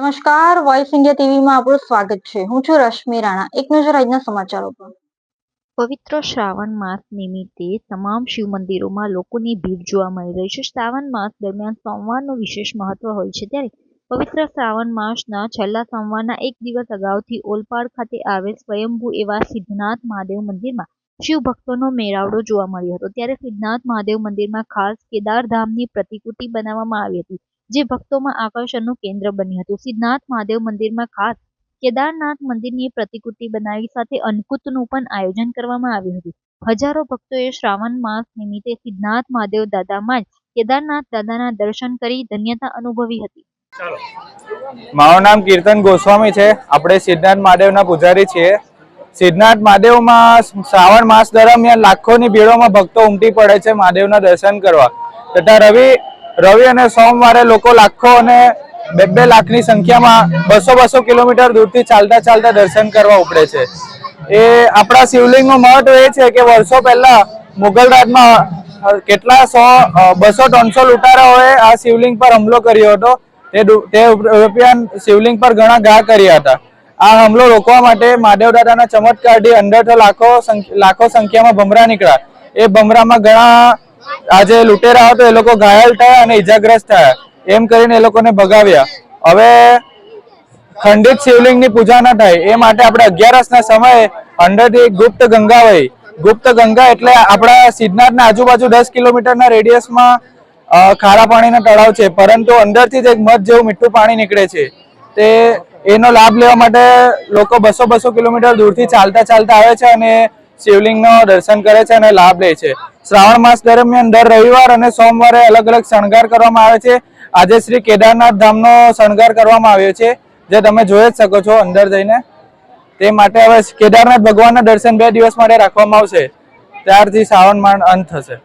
નમસ્કાર voice India ટીવીમાં આપણું સ્વાગત છે. હું છું રશ્મિ રાણા. એક નજર આજના સમાચારો પર. પવિત્ર શ્રાવણ માસ નિમિત્તે તમામ શિવ મંદિરોમાં લોકોની ભીડ જોવા મળી રહી છે. શ્રાવણ માસ દરમિયાન સોમવારનું વિશેષ મહત્વ હોય છે. ત્યારે પવિત્ર શ્રાવણ માસના છેલ્લા સોમવારના એક દિવસ અગાઉથી ઓલપાડ ખાતે આવેલ સ્વયંભૂ એવા સિદ્ધનાથ મહાદેવ મંદિરમાં શિવ ભક્તોનો મેળાવડો જોવા મળ્યો હતો. ત્યારે સિદ્ધનાથ મહાદેવ મંદિરમાં ખાસ કેદારધામની પ્રતિકૃતિ બનાવવામાં આવી હતી. જે ભક્તોમાં આકર્ષણનું કેન્દ્ર બન્યું હતું. સિદ્ધનાથ મહાદેવ મંદિરમાં ખાસ કેદારનાથ મંદિરની પ્રતિકૃતિ બનાવી સાથે અન્નકૂટનું પણ આયોજન કરવામાં આવ્યું હતું. હજારો ભક્તોએ શ્રાવણ માસ નિમિત્તે સિદ્ધનાથ મહાદેવ દાદામાં કેદારનાથ દાદાના દર્શન કરી ધન્યતા અનુભવી હતી. મારું નામ કીર્તન ગોસ્વામી છે. આપણે સિદ્ધનાથ મહાદેવના પૂજારી છીએ. સિદ્ધનાથ મહાદેવમાં શ્રાવણ માસ દરમિયાન લાખોની ભીડોમાં ભક્તો ઉમટી પડે છે મહાદેવના દર્શન કરવા. તથા રવિ રવિ અને સોમવારે લોકો લાખો અને બે બે લાખની સંખ્યામાં બસો બસો કિલોમીટર દૂરથી ચાલતા ચાલતા દર્શન કરવા ઉપડે છે. એ આપણા શિવલિંગનું મહત્વ એ છે કે વર્ષો પહેલા મુગલ રાજમાં કેટલા સો બસો ત્રણસો લૂંટારાઓએ આ શિવલિંગ પર હુમલો કર્યો હતો. તે તે યુરોપિયન શિવલિંગ પર ઘણા ઘા કર્યા હતા. આ હુમલો રોકવા માટે મહાદેવ દાદાના ચમત્કારથી અંદરથી લાખો લાખો સંખ્યામાં ભમરા નીકળ્યા. એ ભમરામાં ઘણા આજે લૂંટેરા હતો, એ લોકો ઘાયલ થયા અને ઈજાગ્રસ્ત થયા. એમ કરીને એ લોકોને ભગાવ્યા. હવે ખંડિત શિવલિંગની પૂજા ન થાય, એ માટે આપણે અગિયારસના સમયે અંદરથી ગુપ્ત ગંગા વહી. ગુપ્ત ગંગા એટલે આપણા સિદ્ધનાથના આજુબાજુ દસ કિલોમીટરના રેડિયસમાં ખારા પાણીના તળાવ છે. પરંતુ અંદરથી જ એક મધ જેવું મીઠું પાણી નીકળે છે. તે, એનો લાભ લેવા માટે લોકો બસો બસો કિલોમીટર દૂરથી ચાલતા ચાલતા આવે છે અને શિવલિંગનો દર્શન કરે છે અને લાભ લે છે. શ્રાવણ માસ દરમિયાન દર રવિવાર અને સોમવારે અલગ અલગ શણગાર કરવામાં આવે છે. આજે શ્રી કેદારનાથ ધામનો શણગાર કરવામાં આવ્યો છે. જે તમે જોઈ જ શકો છો અંદર જઈને. તે માટે હવે કેદારનાથ ભગવાનના દર્શન બે દિવસ માટે રાખવામાં આવશે. ત્યારથી શ્રાવણ માસ અંત થશે.